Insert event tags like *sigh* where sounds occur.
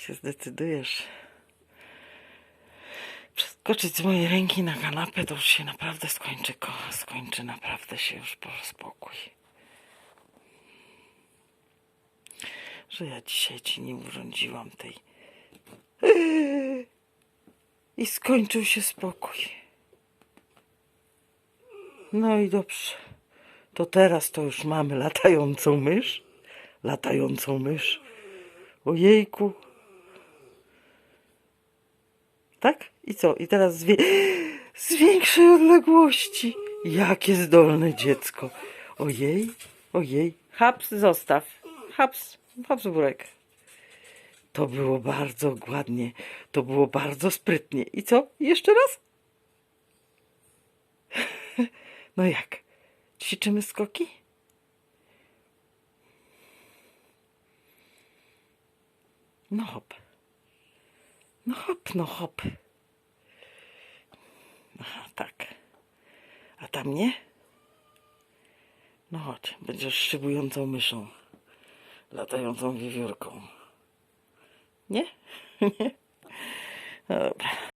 się zdecydujesz przeskoczyć z mojej ręki na kanapę, to już się naprawdę skończy, ko skończy naprawdę się już po spokój. Że ja dzisiaj ci nie urządziłam tej. I skończył się spokój. No i dobrze. To teraz to już mamy latającą mysz. Latającą mysz. Ojejku. Tak? I co? I teraz z większej odległości. Jakie zdolne dziecko. Ojej, ojej. Haps, zostaw. Haps, haps burek. To było bardzo ładnie. To było bardzo sprytnie. I co? Jeszcze raz? *laughs* No jak? Ćwiczymy skoki? No hop. No hop, no hop. Aha, tak. A tam nie? No chodź, będziesz szybującą myszą. Latającą wiewiórką. Nie? *laughs* Nie? No dobra.